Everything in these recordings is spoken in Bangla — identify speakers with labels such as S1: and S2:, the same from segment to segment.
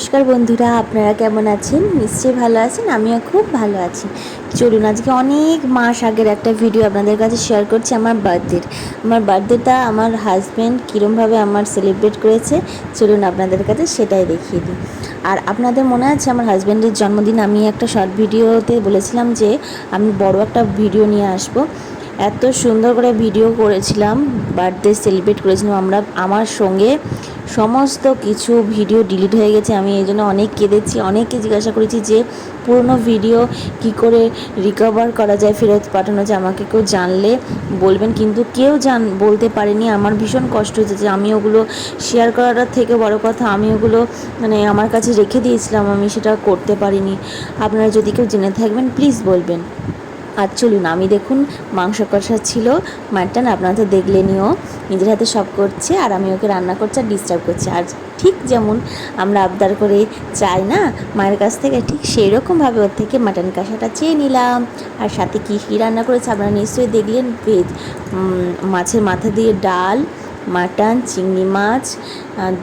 S1: নমস্কার বন্ধুরা, আপনারা কেমন আছেন? নিশ্চয়ই ভালো আছেন, আমিও খুব ভালো আছি। চলুন, আজকে অনেক মাস আগের একটা ভিডিও আপনাদের কাছে শেয়ার করছি আমার বার্থডের আমার বার্থডেটা আমার হাজব্যান্ড কীরমভাবে আমার সেলিব্রেট করেছে, চলুন আপনাদের কাছে সেটাই দেখিয়ে দিই। আর আপনাদের মনে আছে, আমার হাজব্যান্ডের জন্মদিন, আমি একটা শর্ট ভিডিওতে বলেছিলাম যে, আমি বড় একটা ভিডিও নিয়ে আসব। এত সুন্দর করে ভিডিও করেছিলাম বার্থডে সেলিব্রেট করেছিলাম আমরা, আমার সঙ্গে সমস্ত কিছু ভিডিও ডিলিট হয়ে গেছে। আমি এই জন্য অনেক কেঁদেছি, অনেককে জিজ্ঞাসা করেছি যে পুরনো ভিডিও কি করে রিকভার করা যায়, ফেরত পাঠানো যায়, আমাকে কেউ জানলে বলবেন। কিন্তু কেউ জান, বলতে পারেনি। আমার ভীষণ কষ্ট হয়েছে যে আমি ওগুলো শেয়ার করাটার থেকে বড় কথা, আমি ওগুলো মানে আমার কাছে রেখে দিয়েছিলাম, আমি সেটা করতে পারিনি। আপনারা যদি কেউ জেনে থাকবেন প্লিজ বলবেন। আর চলুন, আমি দেখুন মাংস কষা ছিল। মাটন আপনারা তো দেখলেনিও নিজের হাতে সব করছে, আর আমি ওকে রান্না করছি আর ডিস্টার্ব করছি। আর ঠিক যেমন আমরা আবদার করে চাই না, মায়ের কাছ থেকে ঠিক সেই রকমভাবে ওর থেকে মাটন কষাটা চেয়ে নিলাম। আর সাথে কী কী রান্না করেছে আপনারা নিশ্চয়ই দেখলেন ভেজ মাছের মাথা দিয়ে ডাল মাটন, চিংড়ি মাছ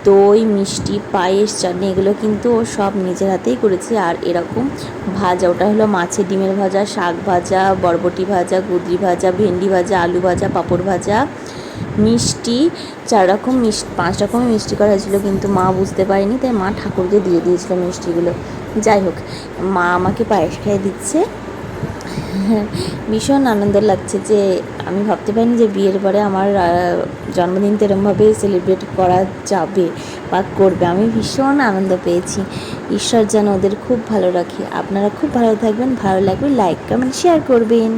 S1: দই, মিষ্টি, পায়েস, চাটনি, এগুলো কিন্তু ও সব নিজের হাতেই করেছে। আর এরকম ভাজা, ওটা হলো মাছের ডিমের ভাজা, শাক ভাজা, বরবটি ভাজা, গুদরি ভাজা, ভেন্ডি ভাজা, আলু ভাজা, পাঁপড় ভাজা, মিষ্টি, চার রকম মিষ্টি, পাঁচ রকমের মিষ্টি করা হয়েছিল, কিন্তু মা বুঝতে পারেনি, তাই মা ঠাকুরকে দিয়ে দিয়েছিল মিষ্টিগুলো। যাই হোক, মা আমাকে পায়েস খাইয়ে দিচ্ছে। ভীষণ আনন্দ লাগছে যে আমি ভাবতে পারিনি যে বিয়ের পরে আমার জন্মদিন তেরমভাবে সেলিব্রেট করা যাবে বা করবে। আমি ভীষণ আনন্দ পেয়েছি। ঈশ্বর যেন ওদের খুব ভালো রাখে। আপনারা খুব ভালো থাকবেন, ভালো লাগবে লাইক কমেন্ট শেয়ার করবেন।